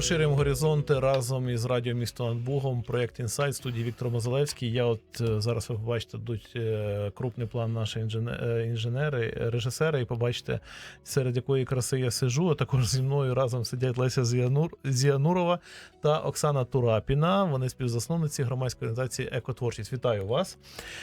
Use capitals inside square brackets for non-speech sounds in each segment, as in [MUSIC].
Розширюємо горизонти разом із радіо місто над Богом. Проєкт інсайт студії Віктор Мозалевський. Я от е, зараз ви побачите тут е, крупний план інжене- е, інженери, режисери, і побачите, серед якої краси я сижу. А також зі мною разом сидять Леся Зіанур, Зіанурова та Оксана Турапіна. Вони співзасновниці громадської організації Екотворчість. Вітаю вас!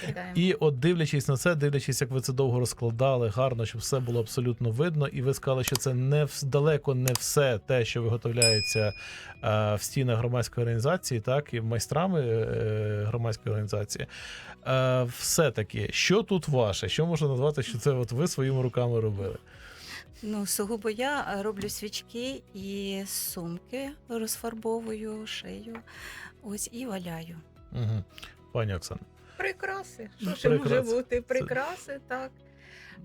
Вітаємо. І от дивлячись на це, дивлячись, як ви це довго розкладали, гарно, щоб все було абсолютно видно. І ви сказали, що це не далеко не все те, що виготовляється е, в стінах громадської організації, так і майстрами е, громадської організації. Е, все таки, що тут ваше? Що можна назвати, що це от ви своїми руками робили? Ну, сугубо я роблю свічки і сумки розфарбовую, шию. Ось і валяю. Угу. Пані Оксана. Прикраси. Що ще може бути? Прикраси, так.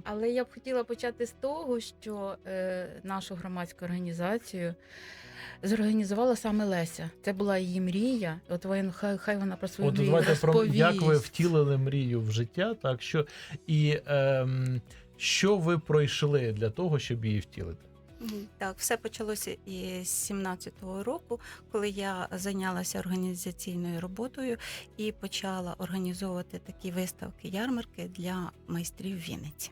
Але я б хотіла почати з того, що е, нашу громадську організацію зорганізувала саме Леся. Це була її мрія. От він, хай, хай вона про свою От мрію давайте про розповість. як ви втілили мрію в життя, так що і ем, що ви пройшли для того, щоб її втілити? Мгм. Так, все почалося із 17-го року, коли я зайнялася організаційною роботою і почала організовувати такі виставки ярмарки для майстрів Вінниці.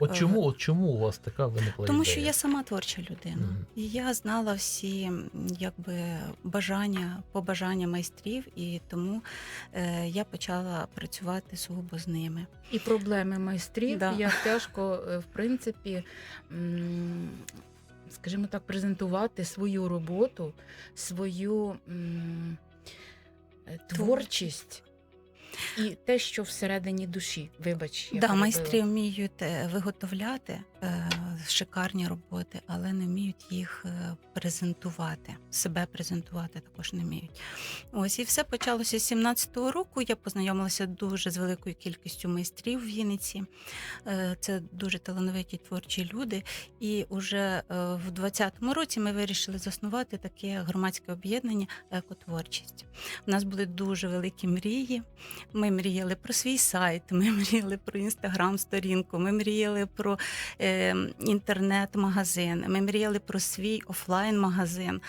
От Е, чому, от чому у вас така виникла Тому ідея? що я сама творча людина, Мгм. і я знала всі якби бажання, побажання майстрів, і тому е, я почала працювати сугубо з ними. І проблеми майстрів, Да. як тяжко, е, в принципі, м, скажімо так, презентувати свою роботу, свою м, е, творчість і те, що всередині душі. Вибач, я да, перебила. майстри вміють е, виготовляти шикарні роботи, але не вміють їх е, презентувати. Себе презентувати також не вміють. Ось і все почалося з 17-го року. Я познайомилася дуже з великою кількістю майстрів в Вінниці. Е, Це дуже талановиті творчі люди. І уже е, в 20-му році ми вирішили заснувати таке громадське об'єднання Екотворчість. У нас були дуже великі мрії. Ми мріяли про свій сайт, ми мріяли про інстаграм-сторінку, ми мріяли про е, інтернет-магазин, ми мріяли про свій офлайн-магазин.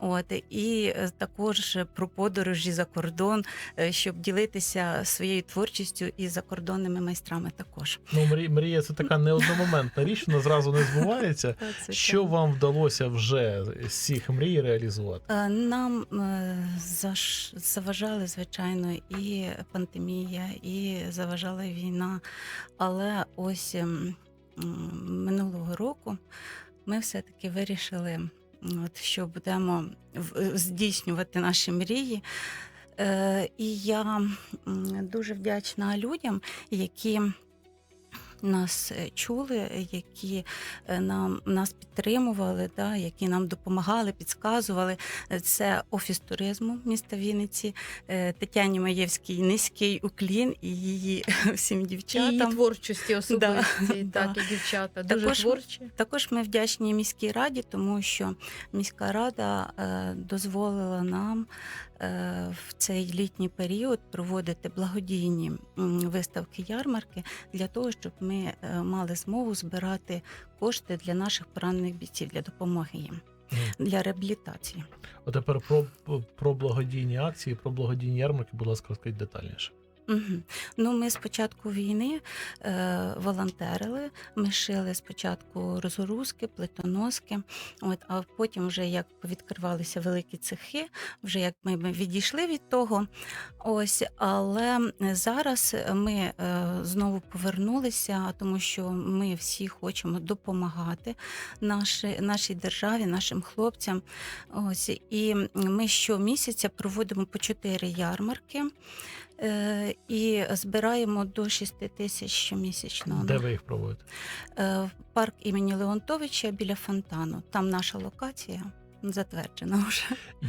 От і е, також про подорожі за кордон, е, щоб ділитися своєю творчістю і закордонними майстрами. Також Ну, мрія, мрія це така не одномоментна річ, вона зразу не збувається. Що вам вдалося вже з цих мрій реалізувати? Е, Нам заважали, звичайно, і пандемія, і заважала війна. Але ось ем, минулого року ми все-таки вирішили, от, що будемо в- здійснювати наші мрії. Е, І я дуже вдячна людям, які нас е, чули, які е, нам нас підтримували, да, які нам допомагали, підказували. Е, Це офіс туризму міста Вінниці, е, Тетяні Маєвській низький уклін і її [LAUGHS] всім І її дівчатам. творчості особисті, Да, [LAUGHS] так, да. і дівчата. Дуже Також- творчі. Також ми вдячні міській раді, тому що міська рада е, дозволила нам е, в цей літній період проводити благодійні виставки ярмарки для того, щоб ми е, мали змогу збирати кошти для наших поранених бійців для допомоги їм для реабілітації. а тепер про, про благодійні акції, про благодійні ярмарки, будь ласка, розкажіть детальніше. Угу. Ну, ми з початку війни е, волонтерили. Ми шили спочатку розгрузки, плитоноски. От, а потім, вже як відкривалися великі цехи, вже як ми, відійшли від того. Ось, але зараз ми е, знову повернулися, тому що ми всі хочемо допомагати нашій, нашій державі, нашим хлопцям. Ось, і ми щомісяця проводимо по чотири ярмарки. Е, і збираємо до 6 тисяч щомісячно. Де ви їх проводите? Е, в парк імені Леонтовича біля фонтану. Там наша локація затверджена вже.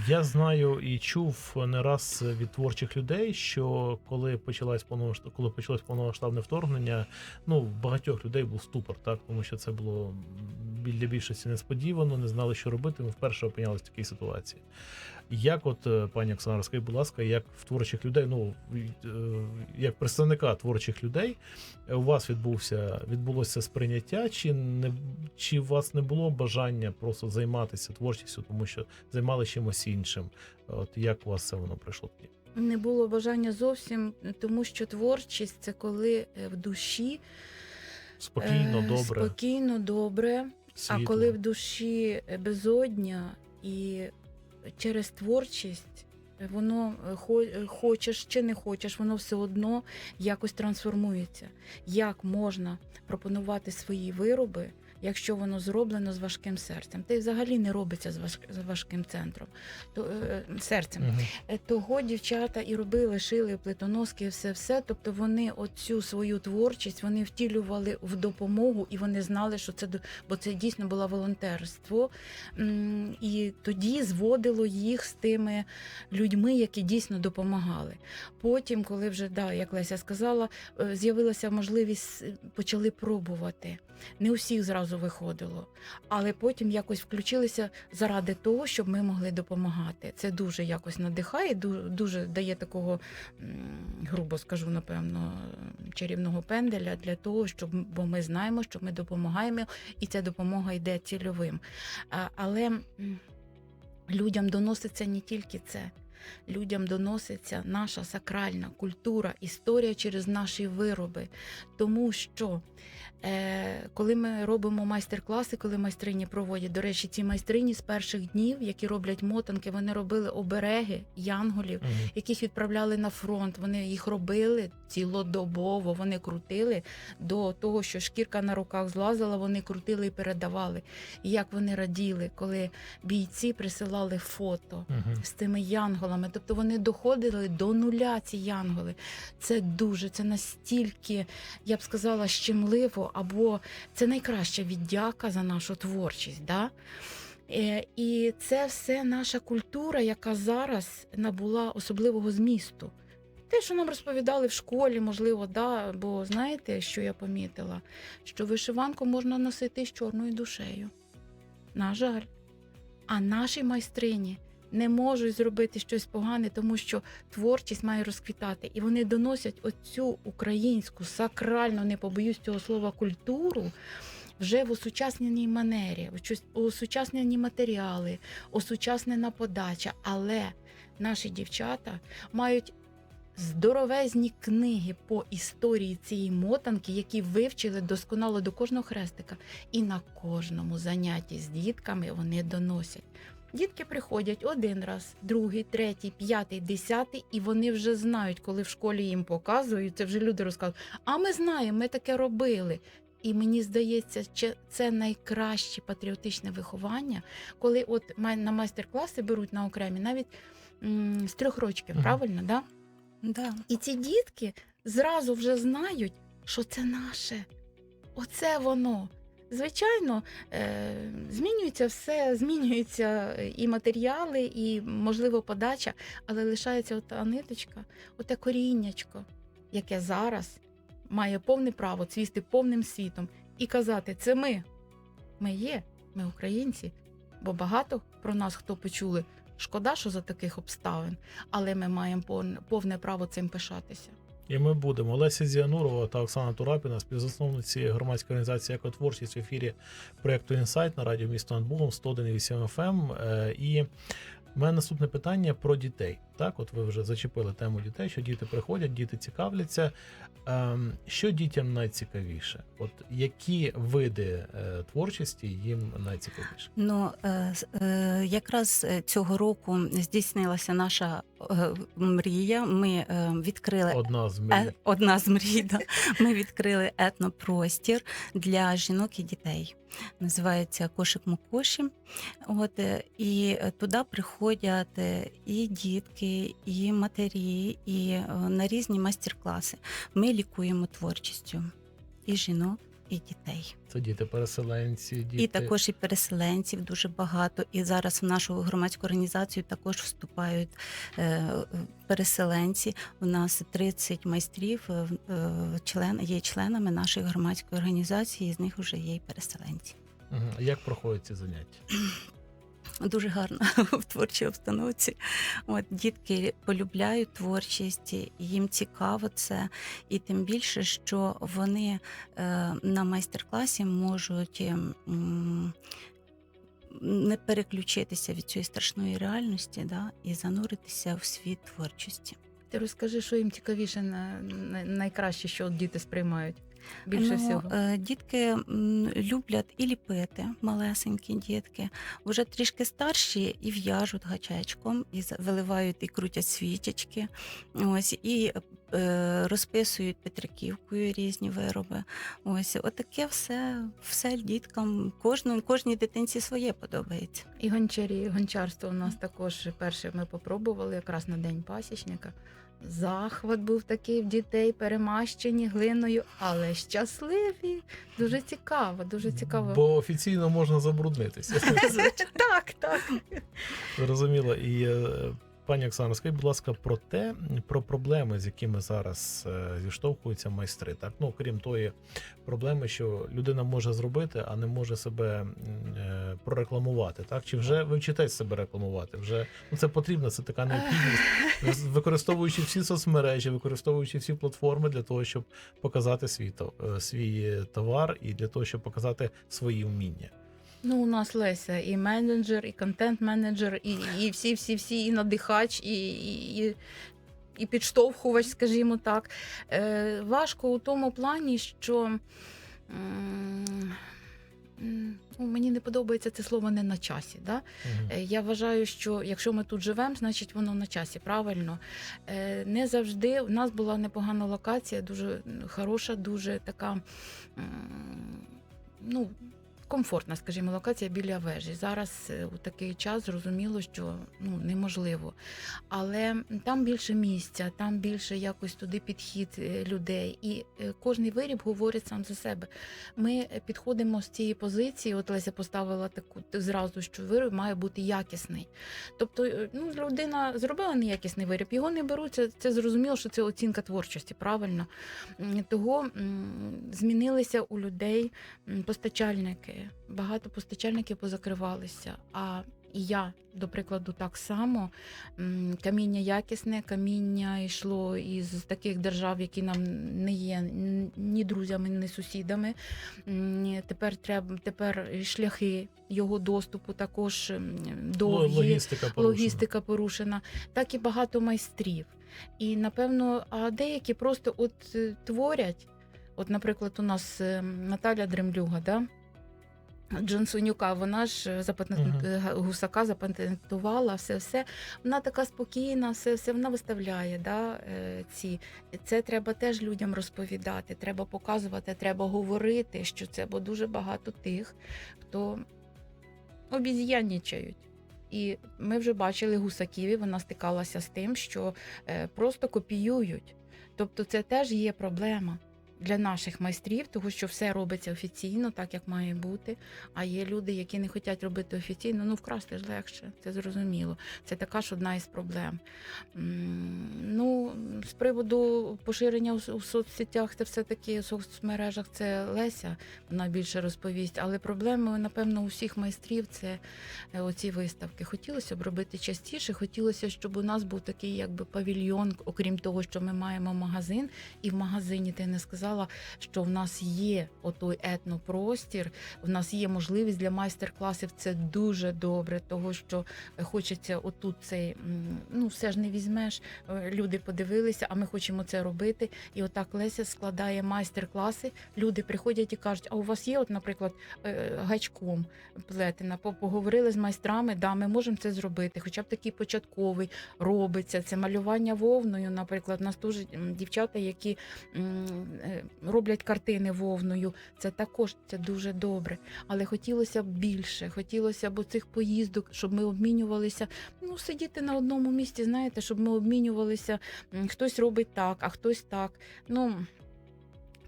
Я знаю і чув не раз від творчих людей, що коли почалось повномасштаб, коли почалось повномасштабне вторгнення, ну в багатьох людей був ступор, так тому що це було для більшості несподівано, не знали, що робити. Ми вперше опинялися в такій ситуації. Як, от е, пані Оксана, розкажіть, будь ласка, як в творчих людей, ну е, як представника творчих людей, у вас відбувся відбулося сприйняття, чи не чи у вас не було бажання просто займатися творчістю, тому що займалися чимось іншим? От як у вас це воно прийшло? Не було бажання зовсім, тому що творчість це коли е, в душі Спокійно, добре, спокійно, добре. світло. А коли в душі безодня і через творчість е, воно е, е, хочеш чи не хочеш, воно все одно якось трансформується. Як можна пропонувати свої вироби, якщо воно зроблено з важким серцем? Та й взагалі не робиться з важ- з важким центром, то, е, серцем. Мгм. Е, Того дівчата і робили, шили плитоноски, все все. Тобто вони оцю свою творчість вони втілювали в допомогу, і вони знали, що це бо це дійсно було волонтерство. І тоді зводило їх з тими людьми, які дійсно допомагали. Потім, коли вже да, як Леся сказала, е, з'явилася можливість, е, почали пробувати. Не у всіх зразу виходило, але потім якось включилися заради того, щоб ми могли допомагати. Це дуже якось надихає, ду- дуже дає такого, грубо скажу, напевно, чарівного пенделя для того, щоб бо ми знаємо, що ми допомагаємо, і ця допомога йде цільовим. Але людям доноситься не тільки це. Людям доноситься наша сакральна культура, історія через наші вироби. Тому що е, коли ми робимо майстер-класи, коли майстрині проводять, до речі, ці майстрині з перших днів, які роблять мотанки, вони робили обереги янголів, Мгм. яких відправляли на фронт. Вони їх робили цілодобово. Вони крутили до того, що шкірка на руках злазила, вони крутили і передавали. І як вони раділи, коли бійці присилали фото Мгм. з тими янголами. Тобто вони доходили до нуля, ці янголи. Це дуже, це настільки, я б сказала, щемливо, або це найкраща віддяка за нашу творчість. Да? Е, І це все наша культура, яка зараз набула особливого змісту. Те, що нам розповідали в школі, можливо, да, бо знаєте, що я помітила? Що вишиванку можна носити з чорною душею. На жаль. А наші майстрині не можуть зробити щось погане, тому що творчість має розквітати. І вони доносять оцю українську сакральну, не побоюсь цього слова, культуру вже в осучасненій манері, осучаснені матеріали, осучаснена подача. Але наші дівчата мають. Здоровезні книги по історії цієї мотанки, які вивчили досконало до кожного хрестика, і на кожному занятті з дітками вони доносять. Дітки приходять один раз, другий, третій, п'ятий, десятий, і вони вже знають, коли в школі їм показують, це вже люди розказують. А ми знаємо, ми таке робили. І мені здається, це найкраще патріотичне виховання, коли от на майстер-класи беруть на окремі навіть м, з трьох років, Мгм. правильно? Да? Да. І ці дітки зразу вже знають, що це наше. Оце воно. Звичайно, е, змінюється все, змінюються і матеріали, і, можливо, подача, але лишається ота ниточка, оте коріннячко, яке зараз має повне право цвісти повним світом і казати: це ми. Ми є, ми українці, бо багато про нас хто почули. Шкода, що за таких обставин, але ми маємо повне право цим пишатися. І ми будемо. Леся Зіанурова та Оксана Турапіна, співзасновниці громадської організації «Екотворчість» в ефірі проєкту Інсайт на радіо місто над Богом 101,8 FM. І в мене наступне питання про дітей. Так, от ви вже зачепили тему дітей, що діти приходять, діти цікавляться. Ем, Що дітям найцікавіше? От які види е, творчості їм найцікавіше? Ну е, е, якраз цього року здійснилася наша мрія. Ми відкрили Одна з мрій. Одна з мрій. Да. Ми відкрили етнопростір для жінок і дітей. Називається Кошик Мукоші. От і туди приходять і дітки, і матері, і е, на різні майстер-класи. Ми лікуємо творчістю і жінок, і дітей. Це діти переселенці, діти І також і переселенців дуже багато. І зараз в нашу громадську організацію також вступають е, переселенці. У нас 30 майстрів е, е, член, є членами нашої громадської організації, з них вже є і переселенці. Як проходять ці заняття? [CLEARS THROAT] дуже гарно [LAUGHS] в творчій обстановці. От дітки полюбляють творчість, їм цікаво це, і тим більше, що вони е, на майстер-класі можуть. м, Не переключитися від цієї страшної реальності да, і зануритися в світ творчості. Ти розкажи, що їм цікавіше на найкраще, що діти сприймають більше всього. е, Дітки люблять і ліпити, малесенькі дітки, вже трішки старші і в'яжуть гачечком, і виливають і крутять свічечки. Ось і е, розписують петриківкою різні вироби. Ось отаке все, все діткам, кожну, кожній дитинці своє подобається. І гончарі, гончарство у нас також перше ми попробували якраз на день пасічника. Захват був такий в дітей, перемащені глиною, але щасливі. Дуже цікаво, дуже цікаво. Бо офіційно можна забруднитися. [LAUGHS] Так, так. Зрозуміло. І е, пані Оксана, скажіть, будь ласка, про те, про проблеми, з якими зараз е, зіштовхуються майстри. Так, ну крім тої проблеми, що людина може зробити, а не може себе е, прорекламувати. Так, чи вже ви вчитесь себе рекламувати? Вже ну це потрібно, це така необхідність, [LAUGHS] використовуючи всі соцмережі, використовуючи всі платформи для того, щоб показати свій е, свій товар і для того, щоб показати свої вміння. Ну, у нас Леся і менеджер, і контент-менеджер, і, і всі, всі, всі, і надихач, і, і, і, підштовхувач, скажімо так. Е, важко у тому плані, що м, ну, мені не подобається це слово не на часі. Да? Е, Я вважаю, що якщо ми тут живемо, значить воно на часі, правильно. Е, Не завжди у нас була непогана локація, дуже хороша, дуже така. Ну, комфортна, скажімо, локація біля вежі. Зараз е, у такий час зрозуміло, що ну неможливо. Але там більше місця, там більше якось туди підхід е, людей. І е, кожний виріб говорить сам за себе. Ми підходимо з цієї позиції. От Леся поставила таку зразу, що виріб має бути якісний. Тобто, ну, людина зробила неякісний виріб, його не беруть. Це, це зрозуміло, що це оцінка творчості, правильно. Того змінилися у людей м, Багато постачальників позакривалися. А і я, до прикладу, так само. Каміння якісне, каміння йшло із таких держав, які нам не є ні друзями, ні сусідами. Тепер треба тепер шляхи його доступу також довгі логістика порушена. логістика порушена, так і багато майстрів. І напевно, а деякі просто от е, творять. От, наприклад, у нас е, Наталя Дремлюга, да? Джонсонюка, вона ж е, запатент... Мгм. е, гусака запатентувала все, все. Вона така спокійна, все, все вона виставляє. Да, е, ці. Це треба теж людям розповідати, треба показувати, треба говорити, що це, бо дуже багато тих, хто обіз'янничають. І ми вже бачили гусаків, і вона стикалася з тим, що просто копіюють. Тобто, це теж є проблема для наших майстрів, тому що все робиться офіційно, так як має бути. А є люди, які не хочуть робити офіційно. Ну, вкрасти ж легше, це зрозуміло. Це така ж одна із проблем. Ну, з приводу поширення у, соцсетях, це все-таки в соцмережах це Леся, вона більше розповість. Але проблеми, напевно, у всіх майстрів це е, оці виставки. Хотілося б робити частіше. Хотілося, щоб у нас був такий якби павільйон, окрім того, що ми маємо магазин, і в магазині ти не сказала, що в нас є отой етнопростір, в нас є можливість для майстер-класів. Це дуже добре, того що хочеться отут цей ну все ж не візьмеш. е, Люди подивилися, а ми хочемо це робити. І отак Леся складає майстер-класи. Люди приходять і кажуть: а у вас є, от, наприклад, е, гачком плетена. Поговорили з майстрами, да, ми можемо це зробити. Хоча б такий початковий робиться. Це малювання вовною. Наприклад, у нас м, дівчата, які е, роблять картини вовною. Це також це дуже добре. Але хотілося б більше. Хотілося б цих поїздок, щоб ми обмінювалися. Ну, сидіти на одному місці, знаєте, щоб ми обмінювалися. Хтось робить так, а хтось так. Ну.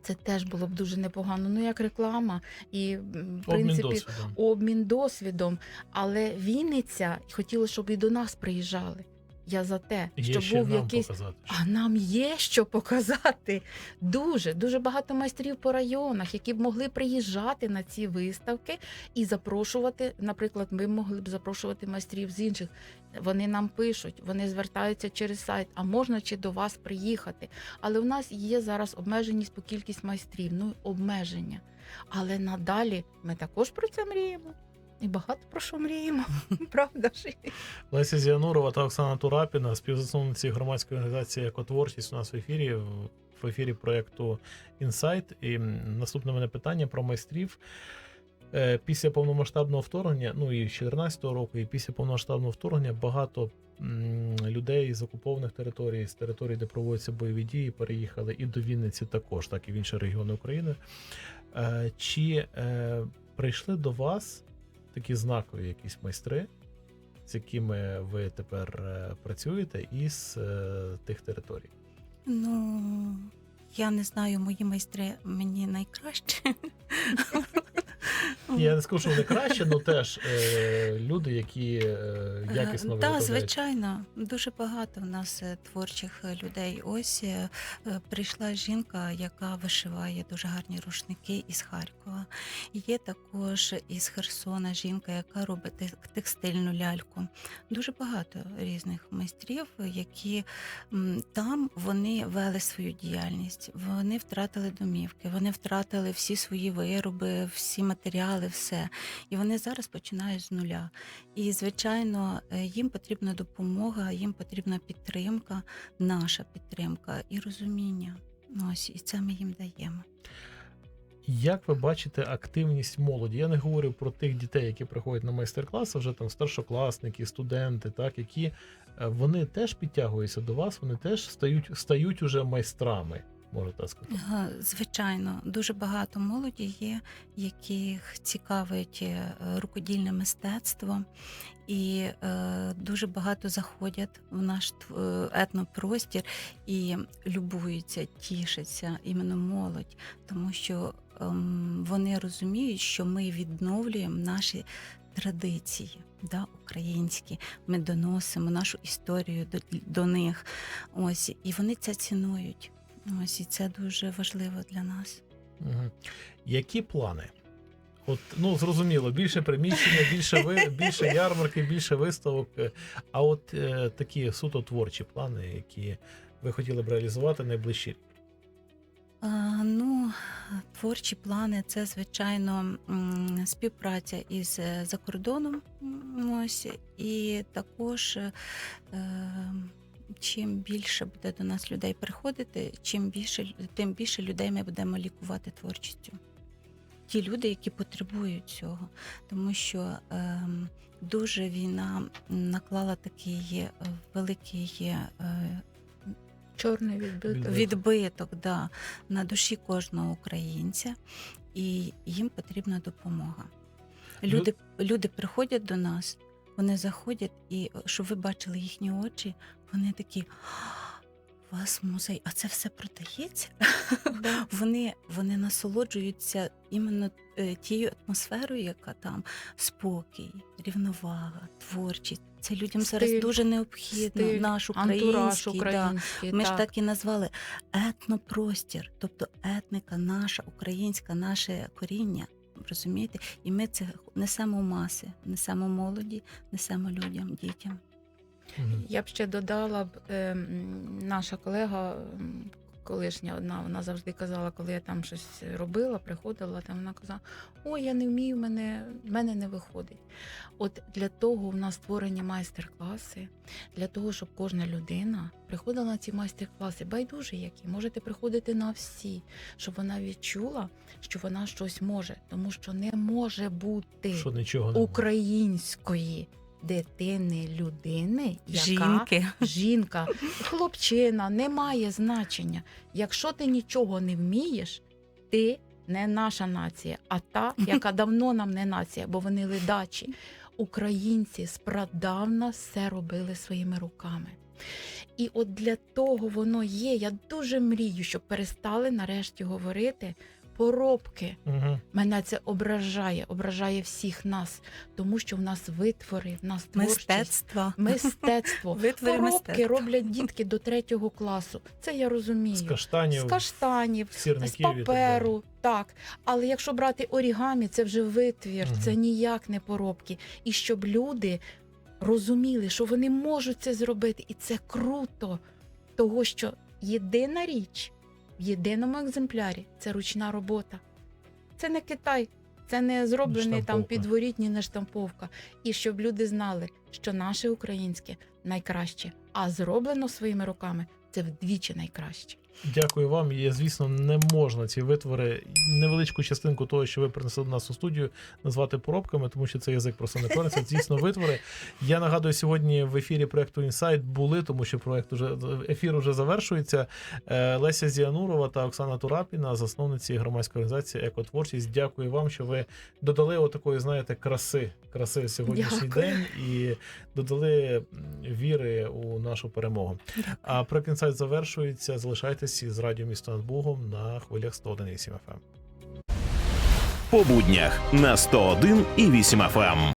Це теж було б дуже непогано. Ну, як реклама, і в Обмін принципі досвідом. обмін досвідом. Але Вінниця хотіла, щоб і до нас приїжджали. Я за те, Є ще був нам якийсь. показати. А нам є що показати. Дуже, дуже багато майстрів по районах, які б могли приїжджати на ці виставки і запрошувати. Наприклад, ми могли б запрошувати майстрів з інших. Вони нам пишуть, вони звертаються через сайт. А можна чи до вас приїхати? Але у нас є зараз обмеженість по кількість майстрів. Ну обмеження. Але надалі ми також про це мріємо. І багато про що мріємо. [LAUGHS] Правда ж? Леся Зіанурова та Оксана Турапіна, співзасновниці громадської організації Екотворчість у нас в ефірі в- ефірі проєкту Інсайт. І наступне мене питання про майстрів. Е, Після повномасштабного вторгнення, ну і 2014 року, і після повномасштабного вторгнення багато людей з окупованих територій, з територій, де проводяться бойові дії, переїхали і до Вінниці також, так і в інші регіони України. Е, Чи е, прийшли до вас такі знакові якісь майстри, з якими ви тепер е, працюєте із е, тих територій? Ну, я не знаю, мої майстри мені найкраще. [LAUGHS] Я не скажу, що вони краще, але теж е, люди, які е, якісно Так, виготовляють. звичайно, дуже багато в нас е, творчих е, людей. Ось е, е, прийшла жінка, яка вишиває дуже гарні рушники із Харкова. Є також із Херсона жінка, яка робить тек- текстильну ляльку. Дуже багато різних майстрів, які м, там вони вели свою діяльність. Вони втратили домівки, вони втратили всі свої вироби, всі матеріали, все. І вони зараз починають з нуля. І, звичайно, е, їм потрібна допомога, їм потрібна підтримка, наша підтримка і розуміння. Ось і це ми їм даємо. Як ви бачите активність молоді? Я не говорю про тих дітей, які приходять на майстер-класи, вже там старшокласники, студенти, так які е, вони теж підтягуються до вас, вони теж стають стають уже майстрами, можна так сказати. Звичайно, дуже багато молоді є, яких цікавить е, рукодільне мистецтво, і е, дуже багато заходять в наш е, етнопростір і любуються, тішаться іменно молодь, тому що ем, вони розуміють, що ми відновлюємо наші традиції. Да, українські, ми доносимо нашу історію до, до них. Ось і вони це цінують. Ось і це дуже важливо для нас. Угу. Які плани? От, ну зрозуміло, більше приміщення, більше ви, [LAUGHS] більше ярмарки, більше виставок. А от е, такі суто творчі плани, які ви хотіли б реалізувати найближчі. А, ну, творчі плани це, звичайно, співпраця із е, закордоном. Ось, і також е, чим більше буде до нас людей приходити, чим більше, тим більше людей ми будемо лікувати творчістю. Ті люди, які потребують цього, тому що ем, дуже війна наклала такий е, великий е, Чорний відбиток. Відбиток. відбиток да, на душі кожного українця, і їм потрібна допомога. Люди, люди приходять до нас, вони заходять, і щоб ви бачили їхні очі, вони такі. У вас музей, а це все продається? Да. [LAUGHS] Вони, вони насолоджуються іменно е, тією атмосферою, яка там спокій, рівновага, творчість. Це людям зараз дуже необхідно. Стиль, наш Антураж український. Да. український. Ми ж так і назвали етнопростір, тобто етника наша, українська, наше коріння. Розумієте? І ми це несемо в маси, несемо молоді, несемо людям, дітям. Я б ще додала б е, наша колега. Колишня одна, вона завжди казала, коли я там щось робила, приходила, там вона казала: ой, я не вмію, мене, в мене не виходить. От для того в нас створені майстер-класи, для того, щоб кожна людина приходила на ці майстер-класи, байдуже які, можете приходити на всі, щоб вона відчула, що вона щось може, тому що не може бути Що нічого української дитини, людини, яка Жінки. жінка, хлопчина, не має значення. Якщо ти нічого не вмієш, ти не наша нація, а та, [LAUGHS] яка давно нам не нація, бо вони ледачі. Українці спрадавна все робили своїми руками. І от для того воно є. Я дуже мрію, щоб перестали нарешті говорити поробки. Угу. Мене це ображає, ображає всіх нас, тому що в нас витвори, в нас творчість. Мистецтво. Мистецтво. [LAUGHS] Витвори Поробки мистецтва. роблять дітки до третього класу. Це я розумію. З каштанів, З каштанів, з паперу. Так. Але якщо брати орігамі, це вже витвір, Мгм. це ніяк не поробки. І щоб люди розуміли, що вони можуть це зробити, і це круто. Того, що єдина річ в єдиному екземплярі це ручна робота. Це не Китай, це не зроблений там підворітні наштамповка. І щоб люди знали, що наше українське найкраще, а зроблено своїми руками це вдвічі найкраще. Дякую вам. І, звісно, не можна ці витвори, невеличку частинку того, що ви принесли до нас у студію, назвати поробками, тому що цей язик просто не повернеться. Це дійсно витвори. Я нагадую, сьогодні в ефірі проекту Інсайт були, тому що проект уже ефір уже завершується. Е, Леся Зіанурова та Оксана Турапіна, засновниці громадської організації Екотворчість. Дякую вам, що ви додали отакої, знаєте, краси, краси сьогоднішній Дякую. день і додали віри у нашу перемогу. Дякую. А про інсайт завершується. Залишайтеся з радіо місто над Богом на хвилях 101,8 FM. По буднях на 101 і 8 FM.